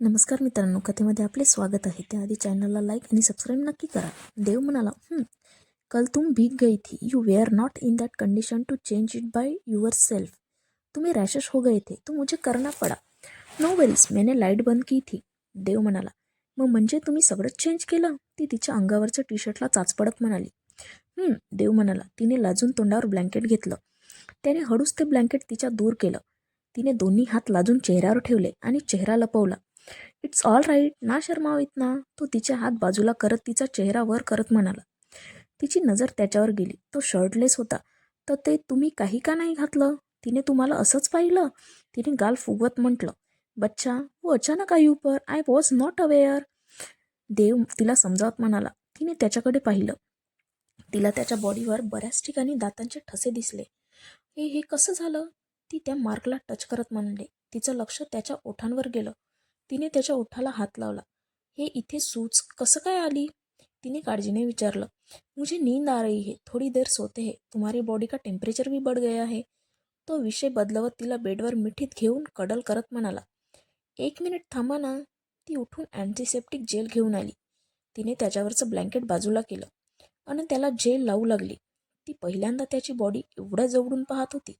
नमस्कार मित्रांनो कथेमध्ये आपले स्वागत आहे. त्याआधी चॅनलला लाईक आणि सबस्क्राईब नक्की करा. देव म्हणाला कल तुम भीग गई थी. You were not in that condition to change it by yourself तुम्ही रॅशेस हो गए थे. तो मुझे करना पड़ा. नो वरीज मैंने लाइट बंद की थी. देव म्हणाला मग म्हणजे तुम्ही सगळंच चेंज केलं? ती तिच्या अंगावरच्या टी शर्टला चाचपडत म्हणाली. देव म्हणाला तिने लाजून तोंडावर ब्लँकेट घेतलं. त्याने हळूच ते ब्लँकेट तिच्या दूर केलं. तिने दोन्ही हात लाजून चेहऱ्यावर ठेवले आणि चेहरा लपवला. इट्स ऑल राईट ना शर्मावीत ना. तो तिचे हात बाजूला करत तिचा चेहरा वर करत म्हणाला. तिची नजर त्याच्यावर गेली. तो शर्टलेस होता. तर ते तुम्ही काही का नाही घातलं? तिने तुम्हाला असंच पाहिलं? तिने गाल फुगवत म्हटलं. बच्चा वो अचानक आई ऊपर I was not aware Dev तिला समजावत म्हणाला. तिने त्याच्याकडे पाहिलं. तिला त्याच्या बॉडीवर बऱ्याच ठिकाणी दातांचे ठसे दिसले. हे हे कसं झालं? ती त्या मार्कला टच करत म्हणाले. तिचं लक्ष त्याच्या ओठांवर गेलं. तिने त्याच्या ओठाला हात लावला. हे इथे सूच कसं काय आली? तिने काळजीने विचारलं. मुझे नींद आ रही है. थोड़ी देर सोते है. तुम्हारी बॉडी का टेम्परेचर भी बढ़ गया है. तो विषय बदलवत तिला बेडवर मिठीत घेऊन कडल करत म्हणाला. एक मिनिट थांबा ना. ती उठून अँटीसेप्टिक जेल घेऊन आली. तिने त्याच्यावरचं ब्लँकेट बाजूला केलं आणि त्याला जेल लावू लागली. ती पहिल्यांदा त्याची बॉडी एवढं जवळून पाहत होती.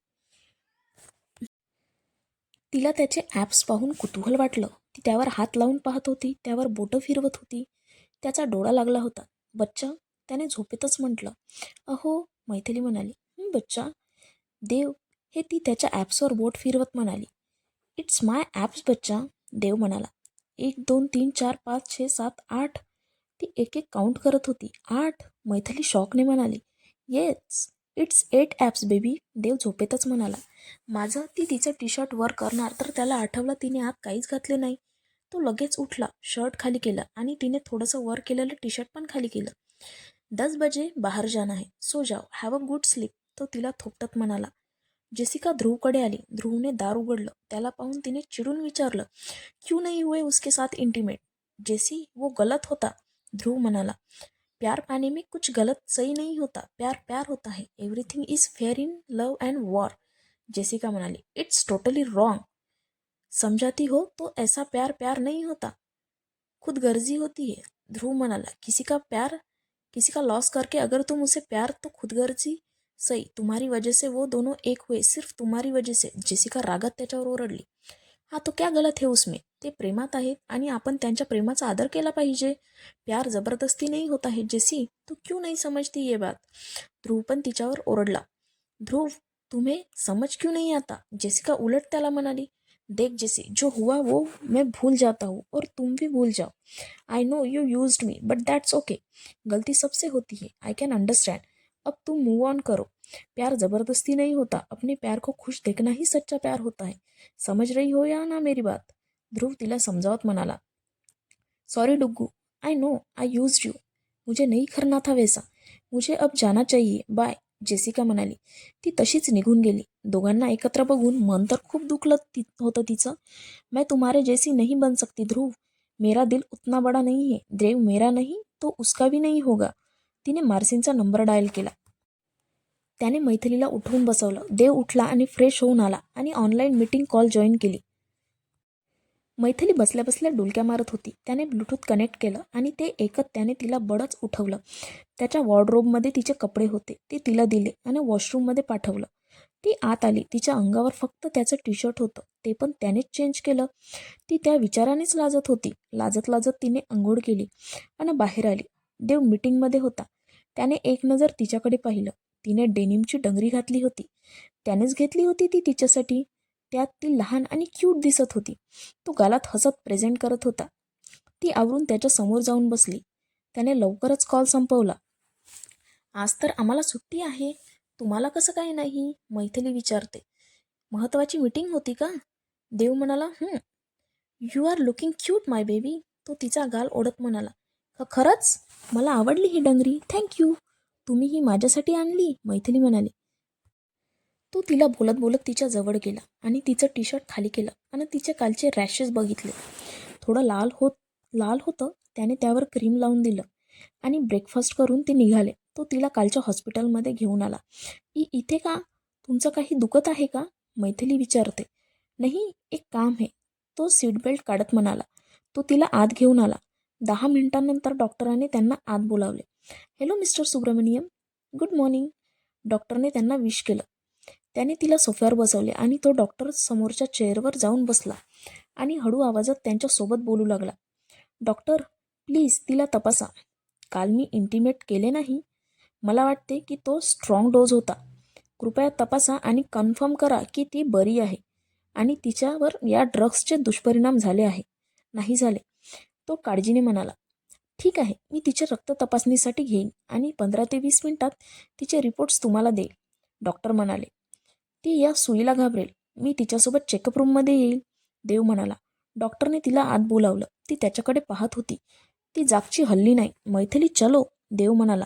तिला त्याचे ॲप्स पाहून कुतूहल वाटलं. ती त्यावर हात लावून पाहत होती त्यावर बोटं फिरवत होती. त्याचा डोळा लागला होता. बच्चा त्याने झोपेतच म्हटलं अहो मैथिली म्हणाली बच्चा. देव हे ती त्याच्या ॲप्सवर बोट फिरवत म्हणाली. इट्स माय ॲप्स बच्चा देव म्हणाला. एक दोन तीन चार पाच छे सात आठ. ती एक एक काउंट करत होती. आठ मैथिली शॉकने म्हणाली. Yes it's eight apps baby Dev झोपेतच म्हणाला. माझं ती तिचं टी शर्ट वर करणार तर त्याला आठवलं तिने आत काहीच घातले नाही. तो लगेच उठला शर्ट खाली केला आणि तिने थोडंसं वर केलेलं टी शर्ट पण खाली केलं. दस बजे बाहेर जाना आहे सो जाओ हॅव अ गुड स्लीप तो तिला थोपटत म्हणाला. जेसिका ध्रुवकडे आली. ध्रुवने दार उघडलं. त्याला पाहून तिने चिडून विचारलं क्यू नाही हुए उसके साथ इंटिमेट जेसी वो गलत होता. ध्रुव म्हणाला प्यार पाने में कुछ गलत सही नहीं होता. प्यार प्यार होता है. Everything is fair in love and war Jessica म्हणाली इट्स टोटली रॉंग समझाती हो तो ऐसा प्यार प्यार नहीं होता। खुद गर्जी होती है। ध्रुव म्हणाला किसी का प्यार किसी का लॉस करके अगर तुम उसे प्यार तो खुद गर्जी? सही तुम्हारी वजह से वो दोनों एक हुए सिर्फ तुम्हारी वजह से जेसिका रागात त्याच्यावर ओरडली। हा तो क्या गलत है उसमें? ते प्रेमात आहेत आणि आपण त्यांच्या प्रेमाचा आदर केला पाहिजे। प्यार जबरदस्ती नहीं होता है जेसी? तू क्यों नहीं समझती ये बात? ध्रुव पण तिच्यावर ओरडला। ध्रुव तुम्हें समझ क्यों नहीं आता? जेसिका उलट त्याला म्हणाली देख जैसे, जो हुआ वो मैं भूल जाता हूँ और तुम भी भूल जाओ। I know you use me but that's okay गलती सबसे होती है आई कैन अंडरस्टैंड अब तुम मूव ऑन करो। प्यार ज़बरदस्ती नहीं होता, अपने प्यार को खुश देखना ही सच्चा प्यार होता है। समझ रही हो या ना मेरी बात? ध्रुव तिला समजावत म्हणाला sorry Duggu I know I use you मुझे नहीं करना था वैसा। मुझे अब जाना चाहिए। बाय जेसिका म्हणाली ती तशीच निघून गेली. दोघांना एकत्र बघून मन तर खूप दुखलं ति होतं तिचं. मैं तुम्हारे जैसी नहीं बन सकती ध्रुव. मेरा दिल उतना बड़ा नहीं है. देव मेरा नहीं तो उसका भी नहीं होगा. तिने मार्सिनचा नंबर डायल केला. त्याने मैथिलीला उठवून बसवलं. देव उठला आणि फ्रेश होऊन आला आणि ऑनलाईन मीटिंग कॉल जॉईन केली. मैथिली बसल्या बसल्या डुलक्या मारत होती. त्याने ब्लूटूथ कनेक्ट केलं आणि ते ऐकत त्याने तिला बडच उठवलं. त्याच्या वॉर्डरोबमध्ये तिचे कपडे होते. ते तिला दिले आणि वॉशरूममध्ये पाठवलं. ती आत आली. तिच्या अंगावर फक्त त्याचं टी शर्ट होतं. ते पण त्यानेच चेंज केलं. ती त्या विचारानेच लाजत होती. लाजत लाजत तिने अंघोळ केली आणि बाहेर आली. देव मीटिंगमध्ये होता. त्याने एक नजर तिच्याकडे पाहिलं. तिने डेनिमची डंगरी घातली होती. त्यानेच घेतली होती ती तिच्यासाठी? त्यात ती लहान आणि क्यूट दिसत होती. तो गालात हसत प्रेझेंट करत होता. ती आवरून त्याच्यासमोर जाऊन बसली. त्याने लवकरच कॉल संपवला. आज तर आम्हाला सुट्टी आहे. तुम्हाला कसं काय नाही? मैथिली विचारते. महत्त्वाची मीटिंग होती का? देव म्हणाला you are looking cute my baby तो तिचा गाल ओढत म्हणाला का खरंच? मला आवडली ही डंगरी. थँक्यू तुम्ही ही माझ्यासाठी आणली? मैथिली म्हणाली तो तिला बोलत बोलत तिच्या जवळ गेला आणि तिचं टी शर्ट खाली केलं आणि तिचे कालचे रॅशेस बघितले. थोडं लाल होत लाल होतं त्याने त्यावर क्रीम लावून दिलं आणि ब्रेकफास्ट करून ते निघाले. तो तिला कालच्या हॉस्पिटलमध्ये घेऊन आला. इ इथे का? तुमचं काही दुखत आहे का? मैथिली विचारते. नाही एक काम आहे. तो सीट बेल्ट काढत म्हणाला. तो तिला आत घेऊन आला. दहा मिनिटांनंतर डॉक्टराने त्यांना आत बोलावले. Hello mister Subramaniam good morning. डॉक्टरने त्यांना विश केलं. त्याने तिला सोफ्यावर बसवले आणि तो डॉक्टर समोरच्या चेअरवर जाऊन बसला आणि हळू आवाजात त्यांच्यासोबत बोलू लागला. डॉक्टर प्लीज तिला तपासा. काल मी इंटिमेट केले नाही. मला वाटते की तो स्ट्रॉंग डोज होता. कृपया तपासा आणि कन्फर्म करा की ती बरी आहे आणि तिच्यावर या ड्रग्सचे दुष्परिणाम झाले आहे. नाही झाले. तो काळजीने म्हणाला ठीक आहे मी तिचे रक्त तपासणीसाठी घेईन आणि पंधरा ते वीस मिनिटात तिचे रिपोर्ट्स तुम्हाला देईल. डॉक्टर म्हणाले ती या सुईला घाबरेल. मी तिच्यासोबत चेकअप रूममध्ये येईल देव म्हणाला. डॉक्टरने तिला आत बोलावलं. ती त्याच्याकडे पाहत होती. ती जागची हल्ली नाही. मैथिली चलो देव म्हणाला.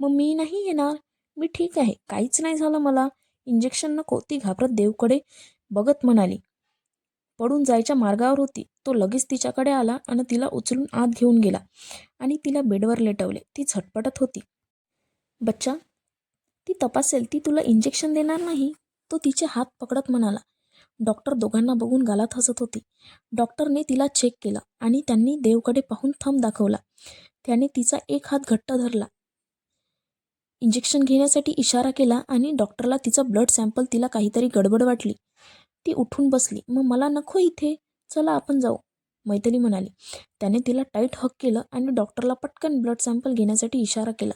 मग मी नाही येणार? मी ठीक आहे. काहीच नाही झालं मला. इंजेक्शन नको. ती घाबरत देवकडे बघत म्हणाली. पडून जायच्या मार्गावर होती. तो लगेच तिच्याकडे आला आणि तिला उचलून आत घेऊन गेला आणि तिला बेडवर लेटवले. ती झटपटत होती. बच्चा ती तपासेल. ती तुला इंजेक्शन देणार नाही? तो तिचे हात पकडत म्हणाला. डॉक्टर दोघांना बघून गालात हसत होती. डॉक्टरने तिला चेक केलं आणि त्यांनी देवकडे पाहून थंब दाखवला. त्याने तिचा एक हात घट्ट धरला. इंजेक्शन घेण्यासाठी इशारा केला आणि डॉक्टरला तिचा ब्लड सॅम्पल तिला काहीतरी गडबड वाटली. ती उठून बसली. मग मला नको इथे. चला आपण जाऊ. मैथिली म्हणाली. त्याने तिला टाईट हक केलं आणि डॉक्टरला पटकन ब्लड सॅम्पल घेण्यासाठी इशारा केला.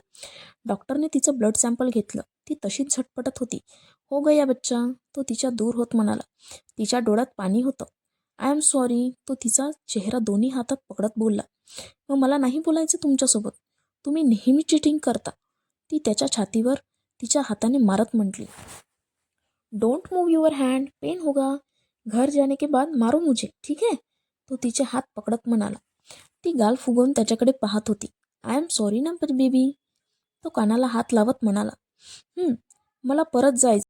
डॉक्टरने तिचं ब्लड सॅम्पल घेतलं. ती तशीच झटपटत होती. हो गया बच्चा तो तिच्या दूर होत म्हणाला. तिच्या डोळ्यात पाणी होतं. आय एम सॉरी तो तिचा चेहरा दोन्ही हातात पकडत बोलला. मग मला नाही बोलायचं तुमच्यासोबत? तुम्ही नेहमी चिटिंग करता. ती त्याच्या छातीवर तिच्या हाताने मारत म्हटली. Don't move your hand pain होगा. घर जाने के बाद मारो मुझे. ठीक आहे तो तिचे हात पकडत म्हणाला. ती गाल फुगवून त्याच्याकडे पाहत होती. आय एम सॉरी ना बेबी तो कानाला हात लावत म्हणाला. मला परत जायचं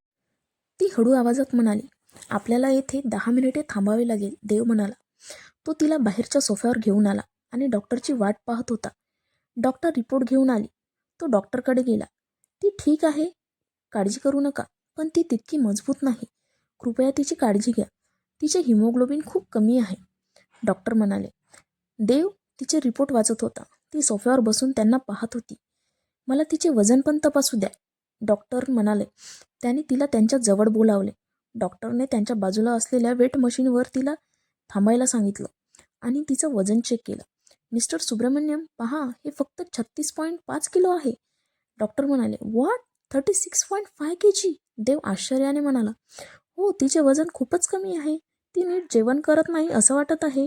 ती हळू आवाजात म्हणाली आपल्याला येथे दहा मिनिटे थांबावे लागेल देव म्हणाला. तो तिला बाहेरच्या सोफ्यावर घेऊन आला आणि डॉक्टरची वाट पाहत होता. डॉक्टर रिपोर्ट घेऊन आली. तो डॉक्टरकडे गेला. ती ठीक आहे. काळजी करू नका पण ती तितकी मजबूत नाही. कृपया तिची काळजी घ्या. तिचे हिमोग्लोबिन खूप कमी आहे. डॉक्टर म्हणाले. देव तिचे रिपोर्ट वाचत होता. ती सोफ्यावर बसून त्यांना पाहत होती. मला तिचे वजन पण तपासू द्या. डॉक्टर म्हणाले त्याने तिला त्यांच्या जवळ बोलावले. डॉक्टरने त्यांच्या बाजूला असलेल्या वेट मशीनवर तिला थांबायला सांगितलं आणि तिचं वजन चेक केलं. मिस्टर सुब्रमण्यम पहा हे फक्त छत्तीस पॉईंट पाच किलो आहे. डॉक्टर म्हणाले what thirty six point five K G Dev आश्चर्याने म्हणाला हो तिचे वजन खूपच कमी आहे. ती नीट जेवण करत नाही असं वाटत आहे.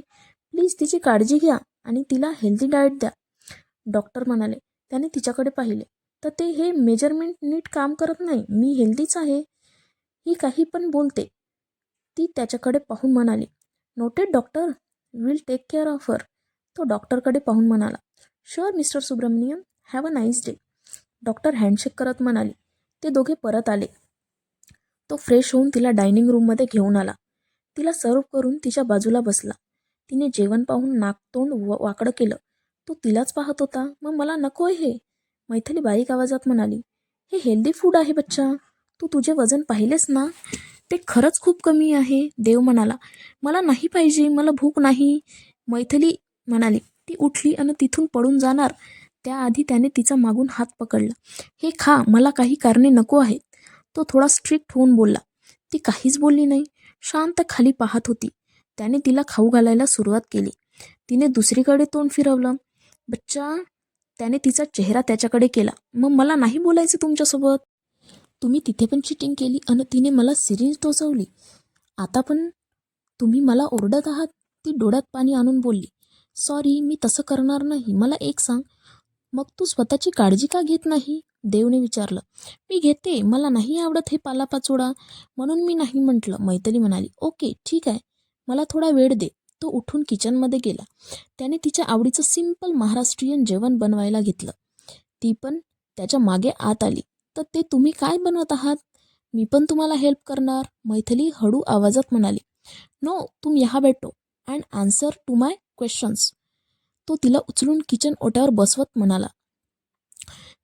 प्लीज तिची काळजी घ्या आणि तिला हेल्दी डाएट द्या. डॉक्टर म्हणाले त्याने तिच्याकडे पाहिले. तर ते हे मेजरमेंट नीट काम करत नाही. मी हेल्दीच आहे. ही काही पण बोलते. ती त्याच्याकडे पाहून म्हणाली noted doctor will take care of her तो डॉक्टरकडे पाहून म्हणाला sure mister Subramaniam have a nice day doctor handshake करत म्हणाले ते दोघे परत आले. तो फ्रेश होऊन तिला डायनिंग रूममध्ये घेऊन आला. तिला सर्व करून तिच्या बाजूला बसला. तिने जेवण पाहून नाकतोंड व वाकडं केलं. तो तिलाच पाहत होता मग मला नको आहे हे. मैथिली बारीक आवाजात म्हणाली हे हेल्दी फूड आहे बच्चा. तू तुझे वजन पाहिलेस ना? ते खरंच खूप कमी आहे. देव म्हणाला मला नाही पाहिजे मला भूक नाही. मैथिली म्हणाली ती उठली आणि तिथून पडून जाणार. त्याआधी त्याने तिचा मागून हात पकडला. हे खा मला काही कारणे नको आहेत. तो थोडा स्ट्रिक्ट होऊन बोलला ती काहीच बोलली नाही. शांत खाली पाहत होती. त्याने तिला खाऊ घालायला सुरुवात केली. तिने दुसरीकडे तोंड फिरवलं. बच्चा त्याने तिचा चेहरा त्याच्याकडे केला. मग मला नाही बोलायचं तुमच्यासोबत? तुम्ही तिथे पण चिटिंग केली आणि तिने मला सिरिंज टोचवली. आता पण तुम्ही मला ओरडत आहात ती डोळ्यात पाणी आणून बोलली. सॉरी मी तसं करणार नाही. मला एक सांग. मग तू स्वतःची काळजी का घेत नाही? देवने विचारलं. मी घेते. मला नाही आवडत हे पालापाचोडा म्हणून मी नाही म्हटलं. मैथिली म्हणाली. ओके ठीक आहे. मला थोडा वेळ दे. तो उठून किचनमध्ये गेला. त्याने तिच्या आवडीचं सिंपल महाराष्ट्रीयन जेवण बनवायला घेतलं. ती पण त्याच्यामागे आत आली. तर ते तुम्ही काय बनवत आहात? मी पण तुम्हाला हेल्प करणार मैथिली हळू आवाजात म्हणाली. नो तुम यहाँ बेटो and answer to my questions तो तिला उचलून किचन ओट्यावर बसवत म्हणाला.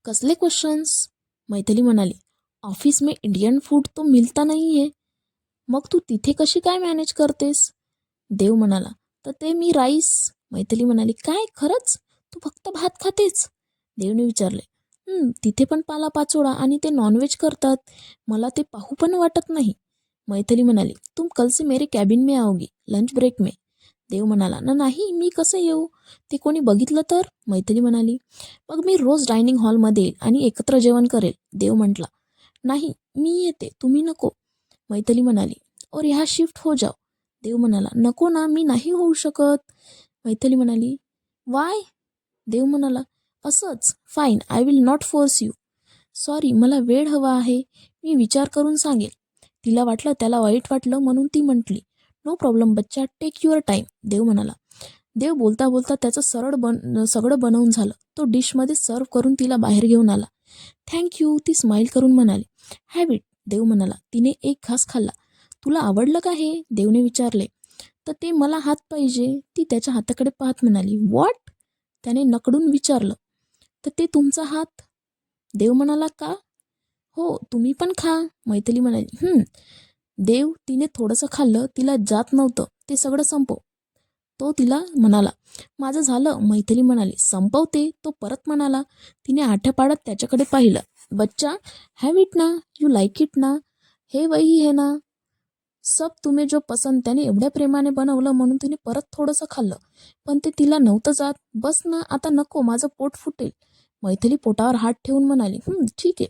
कसले क्वेश्चन्स मैथिली म्हणाली. ऑफिस में इंडियन फूड तो मिलता नाही आहे मग तू तिथे कशी काय मॅनेज करतेस? देव म्हणाला तर ते मी राईस. मैथिली म्हणाली काय? खरंच? तू फक्त भात खातेच देवने विचारले तिथे पण पाला पाचोळा आणि ते नॉनव्हेज करतात. मला ते पाहू पण वाटत नाही. मैथिली म्हणाली तुम कल से मेरे कॅबिन में आओगी. लंच ब्रेक में. देव म्हणाला ना नाही मी कसं येऊ? ते कोणी बघितलं तर? मैथिली म्हणाली मग मी रोज डायनिंग हॉलमध्ये येईल आणि एकत्र जेवण करेल. देव म्हटला नाही मी येते. तुम्ही नको. मैथिली म्हणाली और ह्या शिफ्ट हो जाओ. देव म्हणाला नको ना मी नाही होऊ शकत. मैथली म्हणाली वाय? देव म्हणाला असंच fine I will not force you sorry मला वेळ हवा आहे मी विचार करून सांगेल. तिला वाटलं त्याला वाईट वाटलं म्हणून ती म्हटली नो प्रॉब्लेम बच्चा टेक युअर टाईम देव म्हणाला. देव बोलता बोलता त्याचं सरळ बन सगळं बनवून झालं. तो डिशमध्ये सर्व करून तिला बाहेर घेऊन आला. थँक्यू ती स्माईल करून म्हणाली. हॅव इट देव म्हणाला. तिने एक घास खाल्ला. तुला आवडलं का हे? देवने विचारले. तर ते मला हात पाहिजे. ती त्याच्या हाताकडे पाहत म्हणाली वॉट त्याने नकडून विचारलं. तर ते तुमचा हात? देव म्हणाला का? हो तुम्ही पण खा. मैथिली म्हणाली देव तिने थोडंसं खाल्लं तिला जात नव्हतं. ते सगळं संपव. तो तिला म्हणाला माझं झालं. मैथिली म्हणाली संपवते. तो परत म्हणाला तिने आठपाडत त्याच्याकडे पाहिलं. बच्चा हॅव इट ना. यू लाईक इट ना. हे वही हे ना. सब तुम्ही जो पसंत त्याने एवढ्या प्रेमाने बनवलं म्हणून तिने परत थोडंसं खाल्लं. पण ते तिला नव्हतं जात. बस ना आता नको माझं पोट फुटेल. मैथिली पोटावर हात ठेवून म्हणाली ठीक आहे.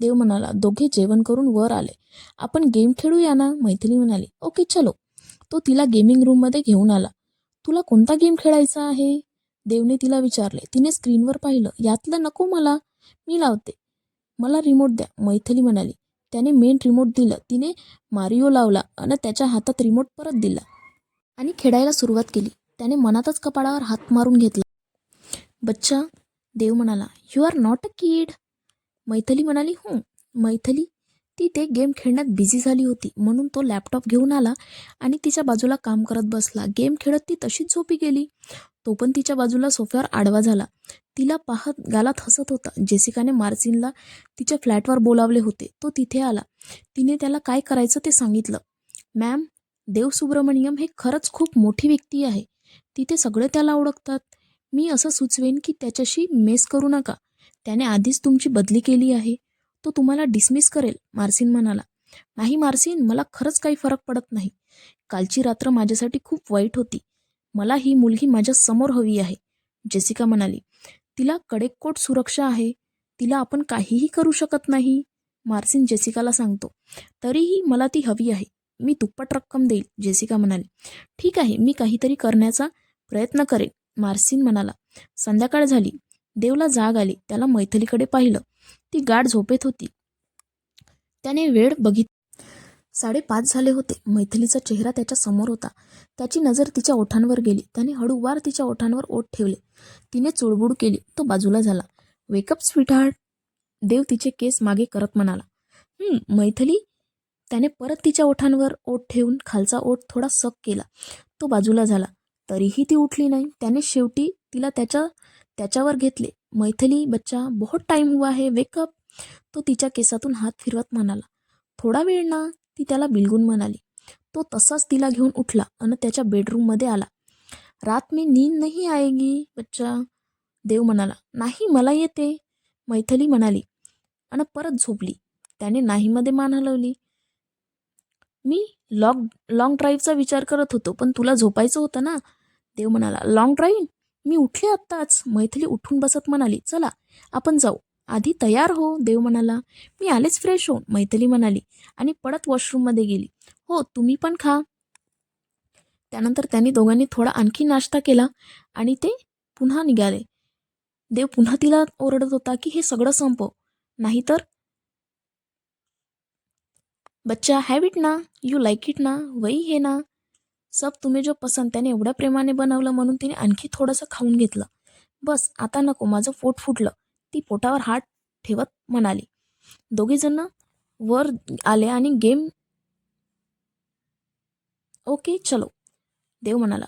देव म्हणाला दोघे जेवण करून वर आले. आपण गेम खेळूया ना? मैथिली म्हणाली ओके चलो. तो तिला गेमिंग रूममध्ये घेऊन आला. तुला कोणता गेम खेळायचा आहे? देवने तिला विचारले. तिने स्क्रीनवर पाहिलं. यातलं नको मला. मी लावते. मला रिमोट द्या. मैथिली म्हणाली त्याने मेन रिमोट दिलं. तिने मारिओ लावला आणि त्याच्या हातात रिमोट परत दिला. आणि खेळायला सुरुवात केली. त्याने मनातच कपाळावर हात मारून घेतला. बच्चा देव म्हणाला you are not a kid Maithili म्हणाली हो. मैथली ती ते गेम खेळण्यात बिझी झाली होती. म्हणून तो लॅपटॉप घेऊन आला आणि तिच्या बाजूला काम करत बसला. गेम खेळत ती तशीच झोपी गेली. तो पण तिच्या बाजूला सोफ्यावर आडवा झाला. तिला पाहत गालात हसत होता. जेसिकाने मार्सिनला तिच्या फ्लॅटवर बोलावले होते. तो तिथे आला. तिने त्याला काय करायचं ते सांगितलं. मॅम देव सुब्रमण्यम हे खरंच खूप मोठी व्यक्ती आहे. तिथे सगळे त्याला ओळखतात. मी असं सुचवेन की त्याच्याशी मेस करू नका. त्याने आधीच तुमची बदली केली आहे. तो तुम्हाला डिसमिस करेल मार्सिन म्हणाला. नाही मार्सिन मला खरंच काही फरक पडत नाही. कालची रात्र माझ्यासाठी खूप वाईट होती. मला ही मुलगी माझ्यासमोर हवी आहे जेसिका म्हणाली. तिला कडेकोट सुरक्षा आहे. तिला आपण काहीही करू शकत नाही. मार्सिन जेसिकाला सांगतो तरीही मला ती हवी आहे. मी दुप्पट रक्कम देईल जेसिका म्हणाली. ठीक आहे मी काहीतरी करण्याचा प्रयत्न करेन मार्सिन म्हणाला. संध्याकाळ झाली. देवला जाग आली. त्याला मैथिलीकडे पाहिलं. ती गाढ झोपेत होती. त्याने वेळ बघित साडेपाच झाले होते. मैथिलीचा चेहरा त्याच्यासमोर होता. त्याची नजर तिच्या ओठांवर गेली. त्याने हळूवार तिच्या ओठांवर ओठ ठेवले. तिने चुळबुड केली. तो बाजूला झाला. वेकअप स्वीटहार्ट देव तिचे केस मागे करत म्हणाला. मैथिली. त्याने परत तिच्या ओठांवर ओठ ठेवून खालचा ओठ थोडा सक केला. तो बाजूला झाला. तरीही ती उठली नाही. त्याने शेवटी तिला त्याच्या त्याच्यावर घेतले. मैथिली बच्चा बहुत टाइम हुआ है. वेकअप तो तिच्या केसातून हात फिरवत म्हणाला. थोडा वेळ ना. ती त्याला बिलगून म्हणाली. तो तसाच तिला घेऊन उठला आणि त्याच्या बेडरूममध्ये आला. रात मी नींद नाही आएगी बच्चा? देव म्हणाला. नाही मला येते. मैथली म्हणाली. आणि परत झोपली. त्याने नाहीमध्ये मान हलवली. मी लॉंग लॉंग ड्राईव्हचा विचार करत होतो पण तुला झोपायचं होतं ना? देव म्हणाला. लॉंग ड्राईव्ह मी उठले आत्ताच. मैथिली उठून बसत म्हणाली. चला आपण जाऊ. आधी तयार हो देव म्हणाला. मी आलेच फ्रेश होऊन मैथिली म्हणाली आणि पडत वॉशरूममध्ये गेली. हो तुम्ही पण खा. त्यानंतर त्यांनी दोघांनी थोडा आणखी नाश्ता केला आणि ते पुन्हा निघाले. देव पुन्हा तिला ओरडत होता की हे सगळं संपव. नाहीतर? बच्चा हॅव इट ना. यू लाईक इट ना. वही हे ना. सब तुम्ही जो पसंत त्याने एवढ्या प्रेमाने बनवलं म्हणून तिने आणखी थोडंसं खाऊन घेतलं. बस आता नको. माझं पोट फुटलं. ती पोटावर हात ठेवत म्हणाली. दोघेजण वर आले आणि गेम ओके चलो. देव म्हणाला